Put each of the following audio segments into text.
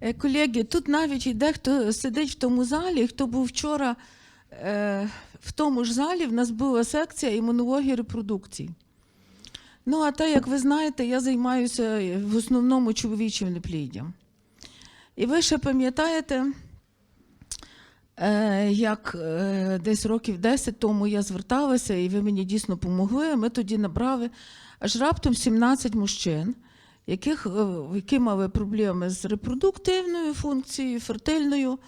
Е, Колеги, тут навіть дехто сидить в тому залі, хто був вчора е, в тому ж залі, в нас була секція імунології репродукції. Ну, а так, як ви знаєте, я займаюся в основному чоловічим непліддям. І ви ще пам'ятаєте, е, як е, десь років 10 тому я зверталася, і ви мені дійсно допомогли. Ми тоді набрали аж раптом 17 мужчин, яких, е, які мали проблеми з репродуктивною функцією, фертильною.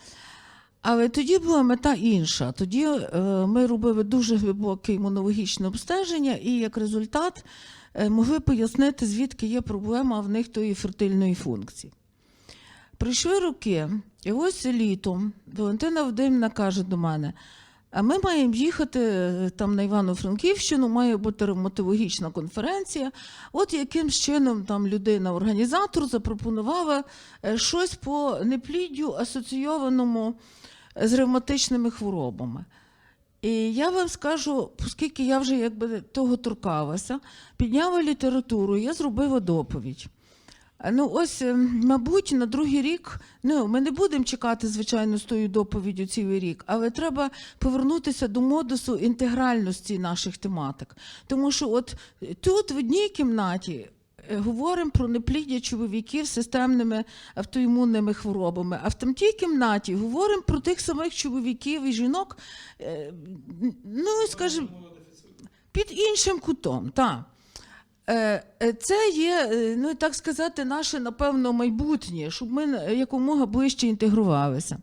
Але тоді була мета інша. Тоді е, ми робили дуже глибоке імунологічне обстеження, і як результат е, могли пояснити, звідки є проблема в них тої фертильної функції. Прийшли роки, і ось літом Валентина Вадимівна каже до мене: а ми маємо їхати е, там на Івано-Франківщину, має бути ревматологічна конференція. От яким чином там людина-організатор запропонувала е, щось по непліддю асоційованому з ревматичними хворобами. І я вам скажу, оскільки я вже якби того торкалася, підняла літературу, я зробила доповідь. А, Ну, ось, е, мабуть, на другий рік, ну, ми не будемо чекати, звичайно, з тою доповіддю цілий рік, але треба повернутися до модусу інтегральності наших тематик. Тому що от тут, в одній кімнаті, е, говоримо про непліддя чоловіків з системними автоімунними хворобами, а в тамтій кімнаті говоримо про тих самих чоловіків і жінок, е, ну, скажімо, під іншим кутом. Так. Е, е, Це є, е, ну так сказати, наше, напевно, майбутнє, щоб ми якомога ближче інтегрувалися.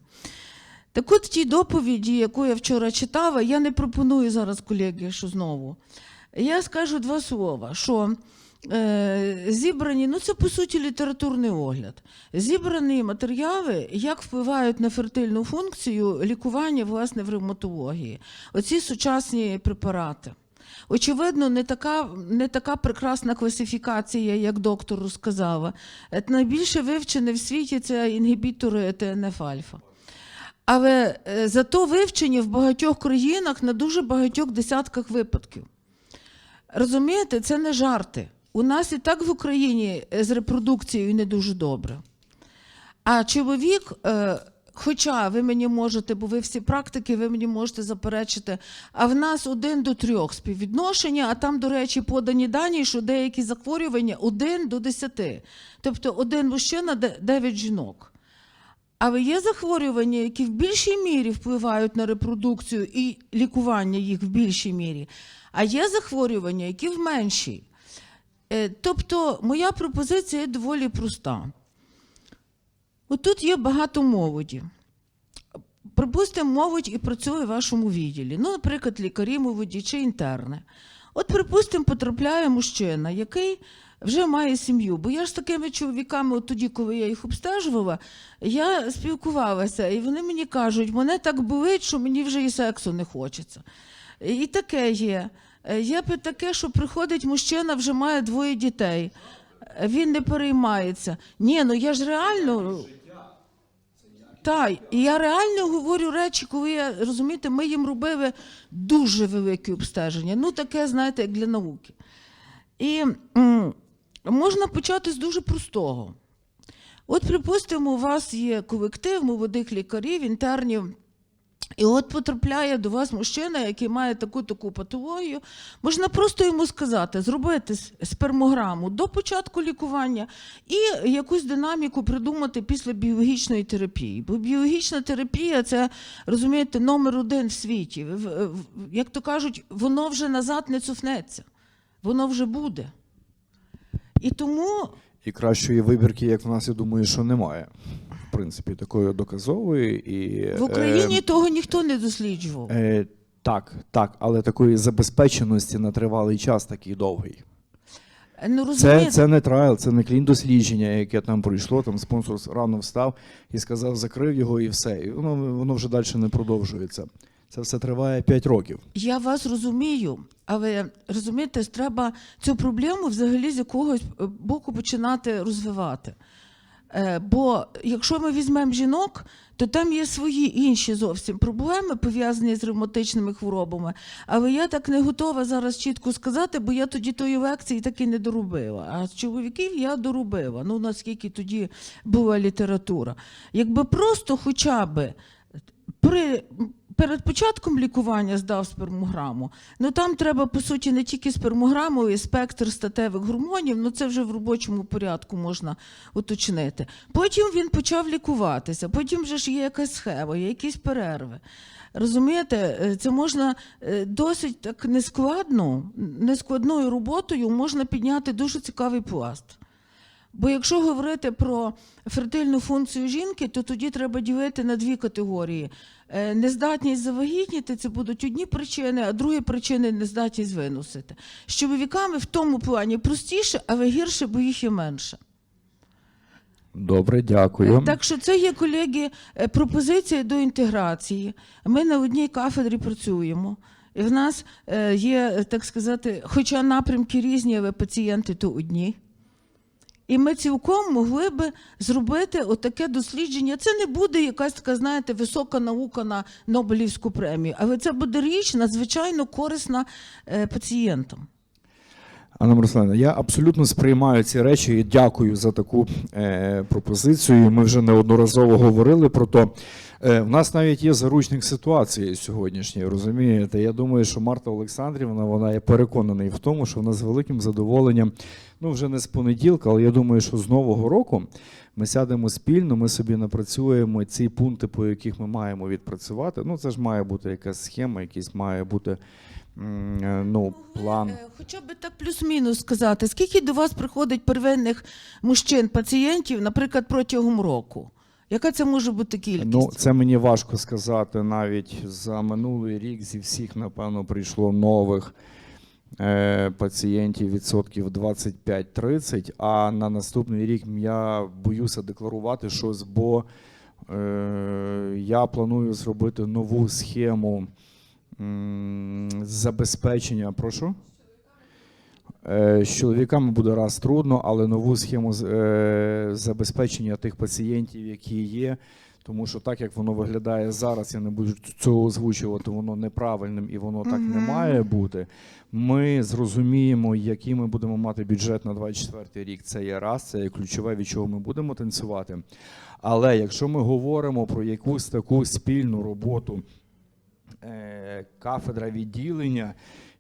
Так от в тій доповіді, яку я вчора читала, я не пропоную зараз, колеги, що знову. Я скажу два слова, що е, зібрані, ну це по суті літературний огляд. Зібрані матеріали, як впливають на фертильну функцію лікування власне в ревматології. Оці сучасні препарати. Очевидно, не така, не така прекрасна класифікація, як доктор розказала. Е, Найбільше вивчене в світі це інгібітори ТНФ-альфа. Але е, зато вивчені в багатьох країнах на дуже багатьох десятках випадків. Розумієте, це не жарти. У нас і так в Україні е, з репродукцією не дуже добре. А чоловік, хоча ви мені можете, бо ви всі практики, ви мені можете заперечити, а в нас один до трьох співвідношення, а там, до речі, подані дані, що деякі захворювання один до десяти. Тобто один мужчина, де- дев'ять жінок. Але є захворювання, які в більшій мірі впливають на репродукцію і лікування їх в більшій мірі, а є захворювання, які в меншій. Е, Тобто, моя пропозиція доволі проста. Отут є багато молоді. Припустимо, молодь і працює в вашому відділі. Ну, наприклад, лікарі молоді чи інтерни. От, припустимо, потрапляє мужчина, який вже має сім'ю. Бо я ж з такими чоловіками, от тоді, коли я їх обстежувала, я спілкувалася, і вони мені кажуть, мене так болить, що мені вже і сексу не хочеться. І таке є. Є таке, що приходить мужчина, вже має двоє дітей. Він не переймається. Ні, ну я ж реально. Так, і я реально говорю речі, коли я розумієте, ми їм робили дуже великі обстеження. Ну, таке, знаєте, як для науки. І м, можна почати з дуже простого. От, припустимо, у вас є колектив молодих лікарів, інтернів. І от потрапляє до вас мужчина, який має таку таку патологію. Можна просто йому сказати, зробити спермограму до початку лікування і якусь динаміку придумати після біологічної терапії. Бо біологічна терапія це, розумієте, номер один в світі. Як то кажуть, воно вже назад не цуфнеться, воно вже буде. І тому І кращої вибірки, як в нас, я думаю, що немає. Принципі, такої доказової і в Україні е, того ніхто не досліджував. е, так, так, але такої забезпеченості на тривалий час такий довгий. Ну, Це, це не трайл, це не клін дослідження, яке там пройшло. Там спонсор рано встав і сказав, закрив його і все. І воно, воно вже далі не продовжується. Це все триває 5 років. Я вас розумію, але розумієте, треба цю проблему взагалі з якогось е, боку починати розвивати. Е, Бо якщо ми візьмемо жінок, то там є свої інші зовсім проблеми, пов'язані з ревматичними хворобами. Але я так не готова зараз чітко сказати, бо я тоді тої лекції так і не доробила. А з чоловіків я доробила. Ну наскільки тоді була література. Якби просто хоча би при, перед початком лікування здав спермограму, ну там треба, по суті, не тільки спермограму, і спектр статевих гормонів, ну це вже в робочому порядку можна уточнити. Потім він почав лікуватися, потім вже ж є якась схема, є якісь перерви. Розумієте, Е, це можна е, досить так нескладно, нескладною роботою можна підняти дуже цікавий пласт. Бо якщо говорити про фертильну функцію жінки, то тоді треба ділити на дві категорії. Е, Нездатність завагітніти це будуть одні причини, а другі причини нездатність виносити. З чоловіками в тому плані простіше, але гірше, бо їх є менше. Добре, дякую. Так що це є, колеги, е, пропозиція до інтеграції. Ми на одній кафедрі працюємо. І в нас е, є, е, так сказати, хоча напрямки різні, але пацієнти то одні. І ми цілком могли би зробити отаке дослідження. Це не буде якась така, знаєте, висока наука на Нобелівську премію, але це буде річ надзвичайно корисна е, пацієнтам. Анна Мирославівна, я абсолютно сприймаю ці речі і дякую за таку е, пропозицію. Ми вже неодноразово говорили про то. Е, в нас навіть є заручник ситуації сьогоднішньої, розумієте? Я думаю, що Марта Олександрівна вона є переконаний в тому, що вона з великим задоволенням, ну вже не з понеділка, але я думаю, що з нового року ми сядемо спільно, ми собі напрацюємо ці пункти, по яких ми маємо відпрацювати. Ну, це ж має бути якась схема, якийсь має бути е, ну, план. Е, Хоча б так плюс-мінус сказати, скільки до вас приходить первинних мужчин, пацієнтів, наприклад, протягом року? Яка це може бути кількість? Ну, це мені важко сказати. Навіть за минулий рік зі всіх, напевно, прийшло нових е, пацієнтів відсотків 25-30, а на наступний рік я боюся декларувати щось, бо е, я планую зробити нову схему м, забезпечення. Прошу? Е, З чоловіками буде раз трудно, але нову схему е, забезпечення тих пацієнтів, які є. Тому що так як воно виглядає зараз, я не буду цього озвучувати, воно неправильним і воно так не має бути. Ми зрозуміємо, який ми будемо мати бюджет на 24 рік. Це є раз, це є ключове, від чого ми будемо танцювати. Але якщо ми говоримо про якусь таку спільну роботу е, кафедра відділення,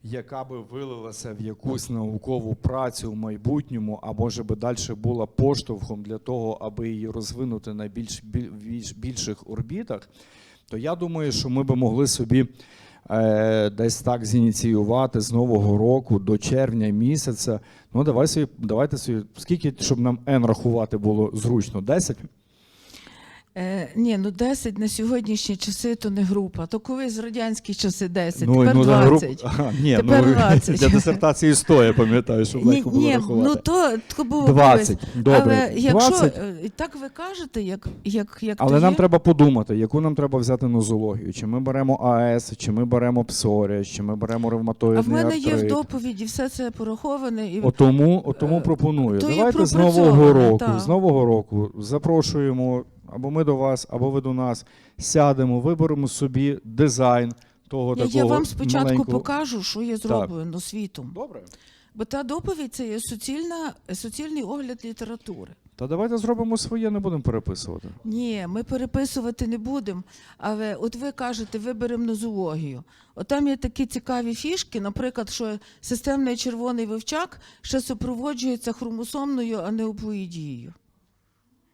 яка би вилилася в якусь наукову працю в майбутньому, а може би далі була поштовхом для того, аби її розвинути на більш, більш більших орбітах, то я думаю, що ми би могли собі е, десь так зініціювати з нового року до червня місяця. Ну, давай собі, давайте собі, скільки, щоб нам N рахувати було зручно? 10? Е, ні, ну 10 на сьогоднішні часи то не група. То коли з радянські часи 10, Ну, тепер ну, да, груп- 20. Ага, ні, Тепер ну, 20. для дисертації 100, я пам'ятаю, Ні, легко було ні, рахувати. ну то, то було 20, колись. добре. Але якщо 20. е, так ви кажете, як, як, як Але то нам є, треба подумати, яку нам треба взяти нозологію. Чи ми беремо АС, чи ми беремо псоріаз, чи ми беремо а в мене є в доповіді все це пораховане. І... Отому, отому Е, пропоную. то Давайте з нового року, так. з нового року запрошуємо або ми до вас, або ви до нас. Сядемо, виберемо собі дизайн того я, такого я вам спочатку маленького... покажу, що є зроблено світом. Добре. Бо та доповідь це є суцільна, суцільний огляд літератури. Та давайте зробимо своє, не будемо переписувати. Ні, ми переписувати не будемо. Але от ви кажете, виберемо нозологію. От там є такі цікаві фішки, наприклад, що системний червоний вивчак ще супроводжується хромосомною анеоплоїдією.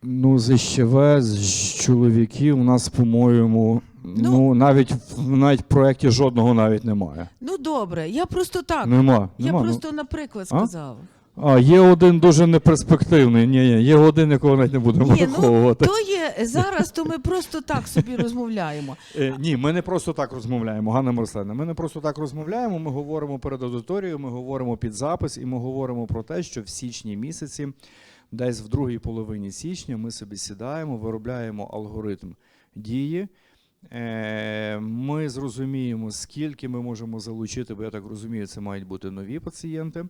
Ну, з ЩВ, з чоловіків у нас, по-моєму, ну, Ну, навіть в навіть в проєкті жодного навіть немає. Ну добре, я просто так. Нема. я нема. ну. просто наприклад А? сказала. А, є один дуже неперспективний. Ні, ні, є один, якого навіть не будемо Ні, ну враховувати. то є зараз, то ми просто так собі розмовляємо. Е, ні, ми не просто так розмовляємо, Ганна Мирославівна. Ми не просто так розмовляємо. Ми говоримо перед аудиторією, ми говоримо під запис, і ми говоримо про те, що в січні місяці, десь в другій половині січня, ми собі сідаємо, виробляємо алгоритм дії. Е, Ми зрозуміємо, скільки ми можемо залучити, бо я так розумію, це мають бути нові пацієнти.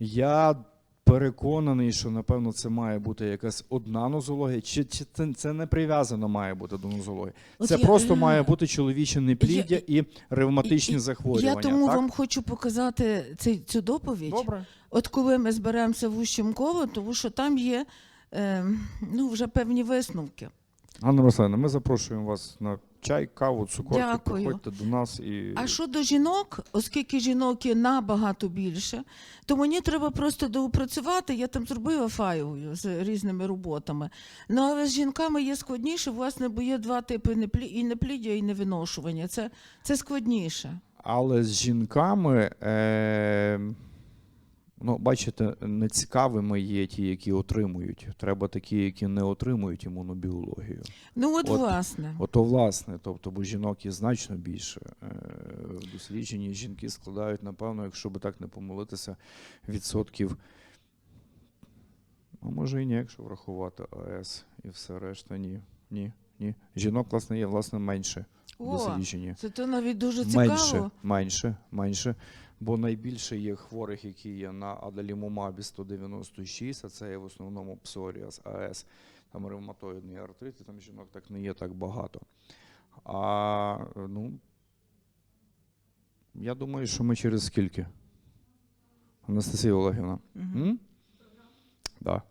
Я переконаний, що напевно це має бути якась одна нозологія, чи, чи це, це не прив'язано має бути до нозології. От це я- просто має бути чоловіче непліддя і ревматичні захворювання. Я тому так? вам хочу показати цей, цю доповідь. Добре. От коли ми зберемося в Ущемково, тому що там є е, ну, вже певні висновки. Анна Руслана, ми запрошуємо вас на чай, каву, цукорки. Дякую. Приходьте до нас і А щодо жінок, оскільки жінок є набагато більше, то мені треба просто доопрацювати. Я там зробила файл з різними роботами. Ну але з жінками є складніше, власне, бо є два типи неплі- і непліддя, і невиношування. Це, це складніше. Але з жінками, е, ну, бачите, нецікавими є ті, які отримують. Треба такі, які не отримують імунобіологію. Ну, от, От. власне. Ото власне, тобто, бо жінок є значно більше. Е, досліджені жінки складають, напевно, якщо би так не помилитися, відсотків. А може і ні, якщо врахувати АЕС і все решта, ні. Ні, ні. Жінок, власне, є власне менше в О, дослідженні. це то навіть дуже цікаво. Менше, менше, менше. Бо найбільше є хворих, які є на адалімумабі 196, а це є в основному псоріаз, АС, там ревматоїдний артрит, і там жінок так не є так багато. А ну, я думаю, що ми через скільки? Анастасія Олегівна. Угу. М? Да.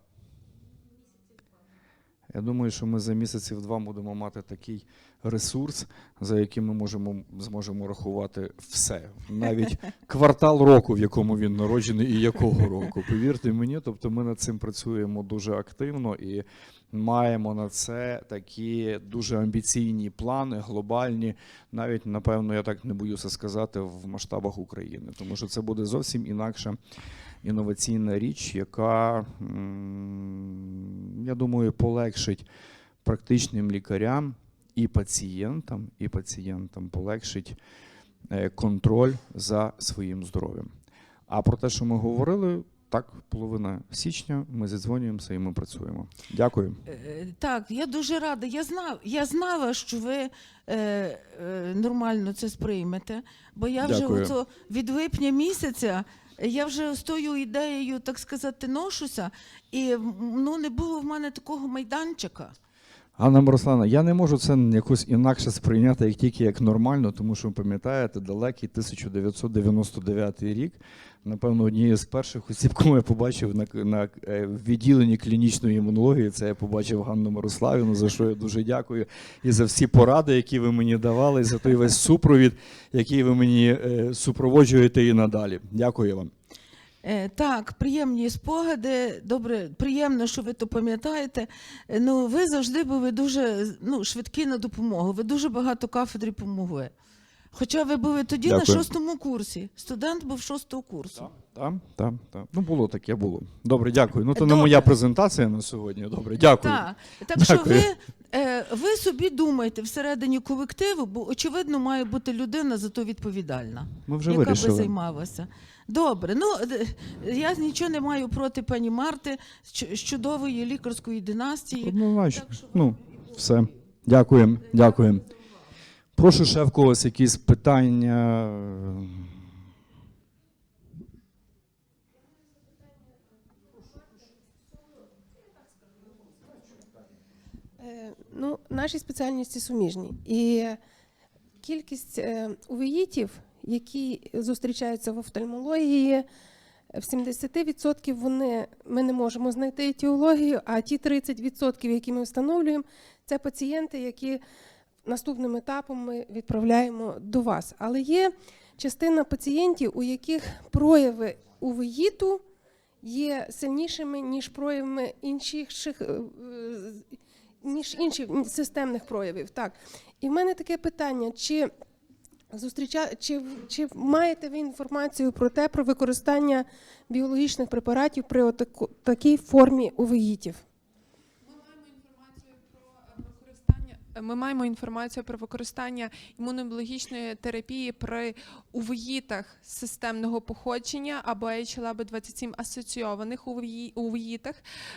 Я думаю, що ми за місяців два будемо мати такий ресурс, за яким ми можемо, зможемо рахувати все. Навіть квартал року, в якому він народжений, і якого року. Повірте мені, тобто ми над цим працюємо дуже активно і маємо на це такі дуже амбіційні плани, глобальні, навіть, напевно, я так не боюся сказати, в масштабах України. Тому що це буде зовсім інакша інноваційна річ, яка, я думаю, полегшить практичним лікарям і пацієнтам, і пацієнтам полегшить е, контроль за своїм здоров'ям. А про те, що ми говорили, так, половина січня, ми зідзвонюємося і ми працюємо. Дякую. Е, Так, я дуже рада. Я знав, я знала, що ви е, е, нормально це сприймете, бо я вже Дякую. ото від липня місяця. Я вже з тою ідеєю, так сказати, ношуся, і ну не було в мене такого майданчика. Ганна Мирославна, я не можу це якось інакше сприйняти, як тільки як нормально, тому що ви пам'ятаєте, далекий 1999 рік. Напевно, однією з перших осіб, кому я побачив на, на е, відділенні клінічної імунології, це я побачив Ганну Мирославівну, за що я дуже дякую. І за всі поради, які ви мені давали, і за той весь супровід, який ви мені е, супроводжуєте і надалі. Дякую вам. Е, Так, приємні спогади. Добре, приємно, що ви то пам'ятаєте. Е, Ну, ви завжди були дуже ну, швидкі на допомогу. Ви дуже багато кафедрі помогли. Хоча ви були тоді на шостому курсі. Студент був шостого курсу. Так, так, так. Ну, було таке, було. Добре, дякую. Ну, то не моя презентація на сьогодні. Добре, дякую. Так, так що ви, е, ви собі думаєте всередині колективу, бо очевидно має бути людина за то відповідальна, Ми вже яка би займалася. Добре, ну е, я нічого не маю проти пані Марти з чудової лікарської династії. Однозначно. Так що Ну, все. Дякуємо, дякуємо. Прошу ще в когось якісь питання. Е, Ну, наші спеціальності суміжні. І кількість е, увеїтів, які зустрічаються в офтальмології, в 70% вони, ми не можемо знайти етіологію, а ті 30%, які ми встановлюємо, це пацієнти, які наступним етапом ми відправляємо до вас. Але є частина пацієнтів, у яких прояви увеїту є сильнішими, ніж проявами інших, е, ніж інших системних проявів. Так. І в мене таке питання: чи зустріча, чи, чи маєте ви інформацію про те, про використання біологічних препаратів при такій формі увеїтів? Ми маємо інформацію про використання імунобіологічної терапії при увеїтах системного походження або HLA-B27 асоційованих увеї- увеїтах.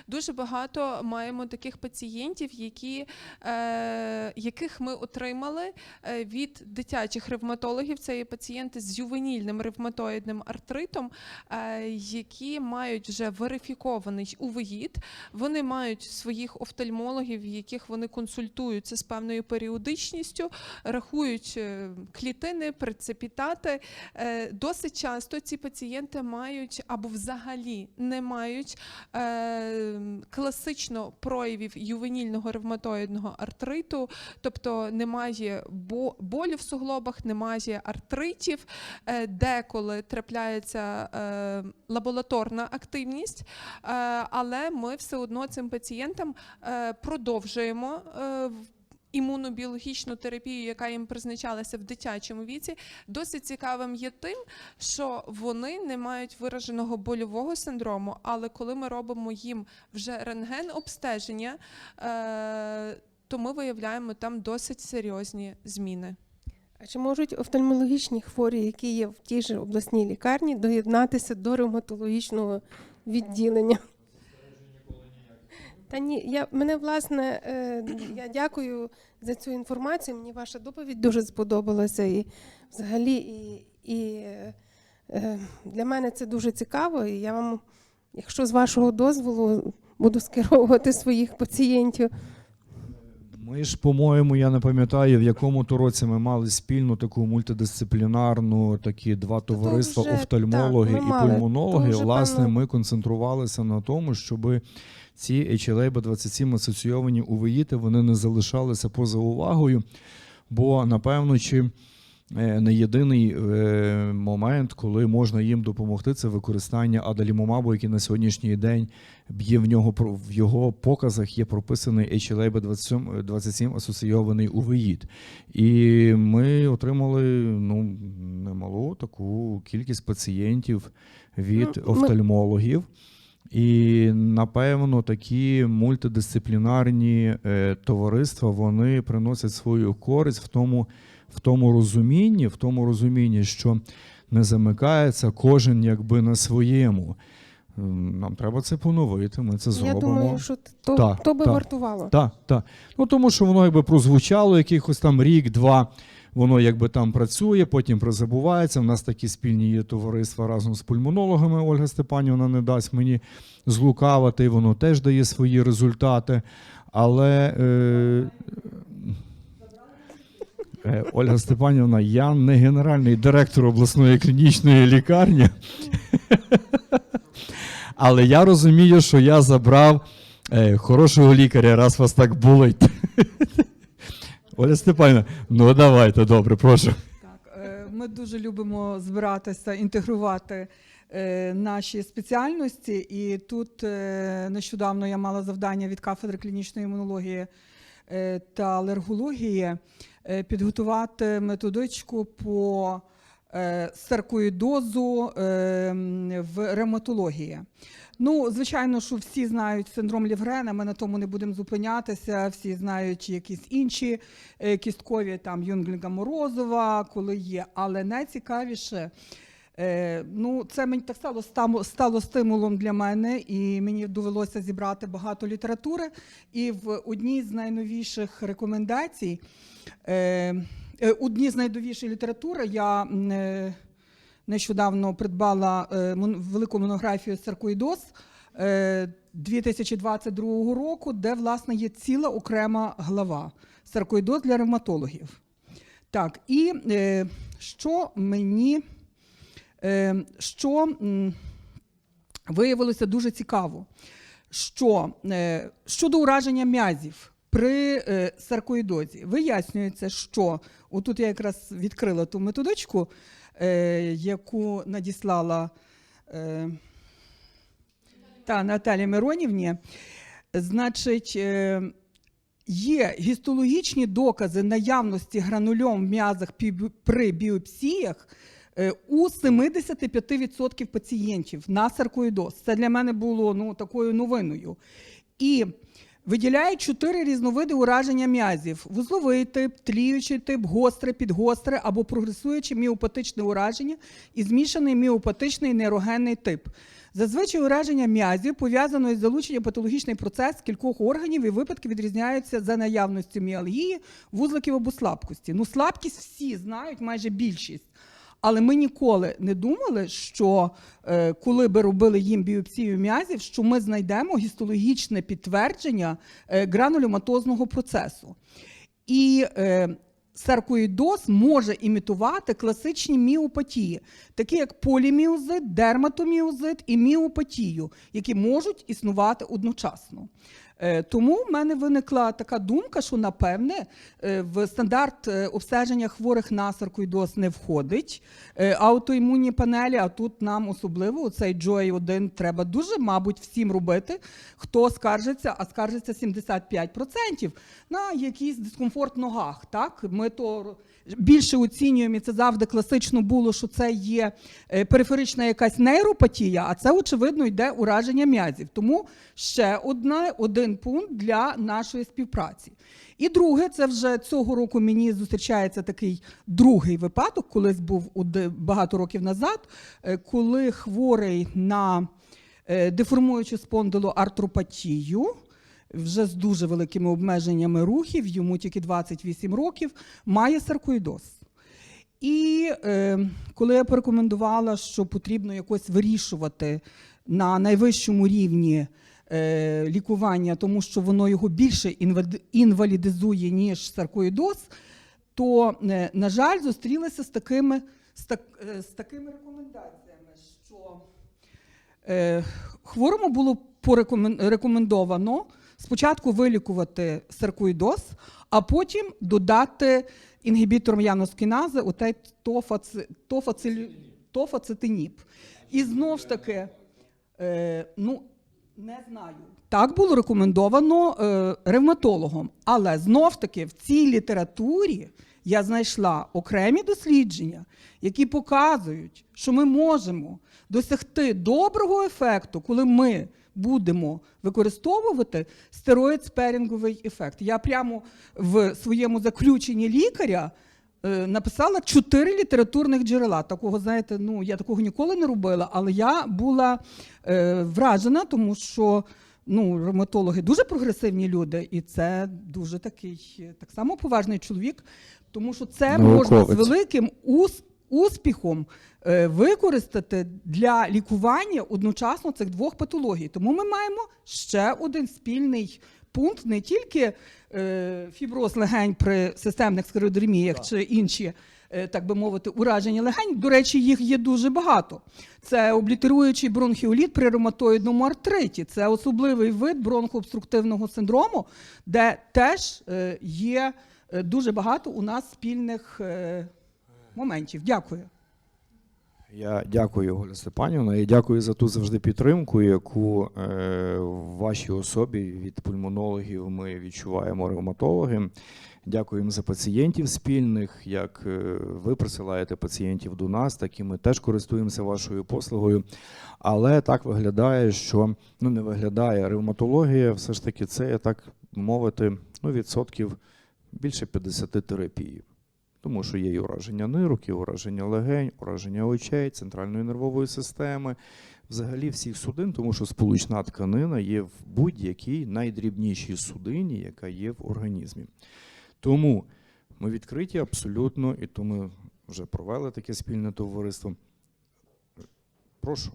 Дуже багато маємо таких пацієнтів, які, е, яких ми отримали е, від дитячих ревматологів. Це є пацієнти з ювенільним ревматоїдним артритом, е, які мають вже верифікований увеїт. Вони мають своїх офтальмологів, яких вони консультуються з певною періодичністю, рахують е, клітини, прецепітати. Е, Досить часто ці пацієнти мають або взагалі не мають е, класично проявів ювенільного ревматоїдного артриту, тобто немає бо- болю в суглобах, немає артритів, деколи трапляється лабораторна активність, але ми все одно цим пацієнтам продовжуємо. Імунобіологічну терапію, яка їм призначалася в дитячому віці, досить цікавим є тим, що вони не мають вираженого больового синдрому, але коли ми робимо їм вже рентген обстеження, е, то ми виявляємо там досить серйозні зміни. А чи можуть офтальмологічні хворі, які є в тій же обласній лікарні, доєднатися до ревматологічного відділення? Та ні, я мене власне е, я дякую за цю інформацію. Мені ваша доповідь дуже сподобалася. І взагалі, і, і е, для мене це дуже цікаво. І я вам, якщо з вашого дозволу, буду скеровувати своїх пацієнтів. Ми ж, по-моєму, я не пам'ятаю, в якому то році ми мали спільну таку мультидисциплінарну, такі два то товариства вже, офтальмологи так, і мали. пульмонологи. Вже, Власне, певно- ми концентрувалися на тому, щоб ці HLA-B27 асоційовані увеїти вони не залишалися поза увагою, бо напевно чи. е, Не єдиний е, момент, коли можна їм допомогти, це використання адалімомабу, який на сьогоднішній день є в нього в його показах є прописаний HLA-B27 27 асоційований увеїд. І ми отримали ну, немалу таку кількість пацієнтів від Ну, офтальмологів. І напевно такі мультидисциплінарні е, товариства вони приносять свою користь в тому, в тому розумінні, в тому розумінні, що не замикається кожен якби на своєму. Нам треба це поновити. Ми це зробимо. Я думаю, що то, Так, то би так. вартувало. Так, так. Ну тому що воно якби прозвучало якихось там рік-два. Воно якби там працює, потім призабувається. У нас такі спільні є товариства разом з пульмонологами. Ольга Степанівна не дасть мені злукавати, і воно теж дає свої результати. Але е, е, Ольга Степанівна, я не генеральний директор обласної клінічної лікарні. Але я розумію, що я забрав е, хорошого лікаря, раз вас так болить. Оля Степанівна, ну давайте, добре, прошу. Так, е, ми дуже любимо збиратися, інтегрувати е, наші спеціальності. І тут е, нещодавно я мала завдання від кафедри клінічної імунології та алергології підготувати методичку по саркоїдозу е, в ревматології. Ну, звичайно, що всі знають синдром Лівгрена, ми на тому не будемо зупинятися. Всі знають якісь інші е, кісткові там Юнглінга Морозова, коли є. Але найцікавіше, е, ну, це мені так стало, стало стимулом для мене, і мені довелося зібрати багато літератури. І в одній з найновіших рекомендацій, е, е, одній з найновішої літератури я. Е, нещодавно придбала е, велику монографію Саркоїдоз е, 2022 року, де власне є ціла окрема глава Саркоїдоз для ревматологів. Так, і що мені що виявилося дуже цікаво, що щодо ураження м'язів при е, саркоїдозі вияснюється, що отут я якраз відкрила ту методичку, е, яку надіслала е, та Наталі Миронівні. Значить, є гістологічні докази наявності гранульом в м'язах при біопсіях у 75% пацієнтів на саркоїдоз. Це для мене було ну, такою новиною. І виділяє чотири різновиди ураження м'язів: вузловий тип, тліючий тип, гостре, підгостре або прогресуюче міопатичне ураження і змішаний міопатичний нейрогенний тип. Зазвичай ураження м'язів пов'язано із залученням патологічний процес кількох органів і випадки відрізняються за наявністю міалгії, вузликів або слабкості. Ну, слабкість всі знають, майже більшість. Але ми ніколи не думали, що е, коли би робили їм біопсію м'язів, що ми знайдемо гістологічне підтвердження е, гранулематозного процесу. І е, саркоїдоз може імітувати класичні міопатії, такі як поліміозит, дерматоміозит і міопатію, які можуть існувати одночасно. Е, Тому в мене виникла така думка, що напевне е, в стандарт е, обстеження хворих на саркоїдоз не входить аутоімунні панелі, а тут нам особливо цей Joy 1 треба дуже, мабуть, всім робити, хто скаржиться, а скаржиться 75% на якийсь дискомфорт в ногах. Так? Ми то більше оцінюємо, і це завжди класично було, що це є периферична якась нейропатія, а це, очевидно, йде ураження м'язів. Тому ще одна, один пункт для нашої співпраці. І друге, це вже цього року мені зустрічається такий другий випадок, колись був багато років назад, е, коли хворий на е, деформуючу спондилоартропатію, вже з дуже великими обмеженнями рухів, йому тільки 28 років, має саркоїдоз. І е, коли я порекомендувала, що потрібно якось вирішувати на найвищому рівні лікування, тому що воно його більше інвалідизує, ніж саркоїдоз, то, е, на жаль, зустрілася з такими, з, так, е, з такими рекомендаціями, що е, хворому було порекомен- рекомендовано спочатку вилікувати саркоїдоз, а потім додати інгібітором яноскінази отей тофаци, тофацилю- тофацетиніб. І знову ж таки, е, ну, не знаю. Так було рекомендовано е, ревматологом, але знов таки в цій літературі я знайшла окремі дослідження, які показують, що ми можемо досягти доброго ефекту, коли ми будемо використовувати стероїд-сперінговий ефект. Я прямо в своєму заключенні лікаря написала чотири літературних джерела. Такого, знаєте, ну я такого ніколи не робила, але я була е, вражена, тому що ну, ревматологи дуже прогресивні люди, і це дуже такий е, так само поважний чоловік, тому що це можна з великим ус, успіхом е, використати для лікування одночасно цих двох патологій. Тому ми маємо ще один спільний пункт, не тільки е, фіброз легень при системних склеродерміях чи інші. е, Так би мовити, ураження легень. До речі, їх є дуже багато. Це облітеруючий бронхіоліт при ревматоїдному артриті. Це особливий вид бронхообструктивного синдрому, де теж е, є дуже багато у нас спільних моментів. Дякую. Я дякую, Оля Степанівна, і дякую за ту завжди підтримку, яку е, в вашій особі від пульмонологів ми відчуваємо ревматологи. Дякуємо за пацієнтів спільних. Як е, ви присилаєте пацієнтів до нас, так і ми теж користуємося вашою послугою. Але так виглядає, що ну не виглядає ревматологія, все ж таки, це так мовити, ну відсотків більше 50 терапії. Тому що є і ураження нирок, і ураження легень, ураження очей, центральної нервової системи, взагалі всіх судин, тому що сполучна тканина є в будь-якій найдрібнішій судині, яка є в організмі. Тому ми відкриті абсолютно, і то ми вже провели таке спільне товариство. Прошу.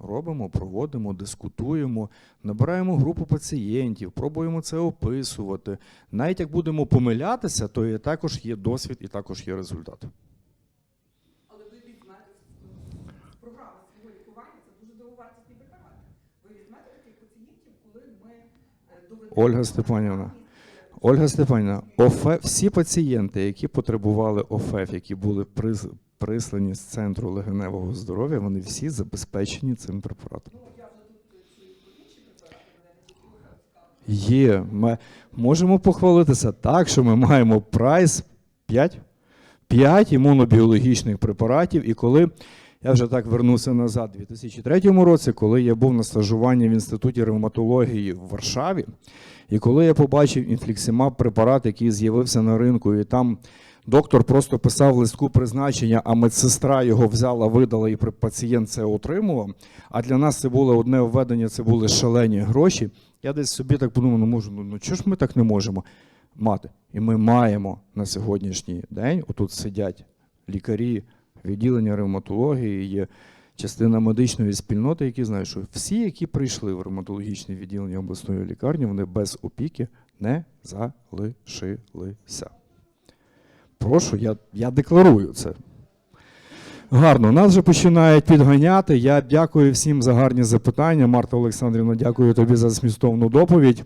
Робимо, проводимо, дискутуємо, набираємо групу пацієнтів, пробуємо це описувати. Навіть як будемо помилятися, то і також є досвід і також є результат. Але ви візьмете програма свого лікування, це дуже дороговартісні препарати. Ви візьмете таких пацієнтів, коли ми е, доведемо. Ольга Степанівна, Ольга Степанівна, ОФЕ, всі пацієнти, які потребували ОФЕФ, які були приз- прислані з центру легеневого здоров'я, вони всі забезпечені цим препаратом. Є. Ми можемо похвалитися так, що ми маємо прайс 5, 5 імунобіологічних препаратів. І коли Я вже так вернувся назад у 2003 році, коли я був на стажуванні в Інституті ревматології в Варшаві. І коли я побачив інфліксимаб препарат, який з'явився на ринку, і там доктор просто писав листку призначення, а медсестра його взяла, видала, і пацієнт це отримував. А для нас це було одне введення, це були шалені гроші. Я десь собі так подумав, ну можу, ну, ну чого ж ми так не можемо мати? І ми маємо на сьогоднішній день, отут сидять лікарі відділення ревматології, є частина медичної спільноти, які знають, що всі, які прийшли в ревматологічне відділення обласної лікарні, вони без опіки не залишилися. Прошу, я, я декларую це. Гарно, нас вже починають підганяти. Я дякую всім за гарні запитання. Марта Олександрівна, дякую тобі за змістовну доповідь.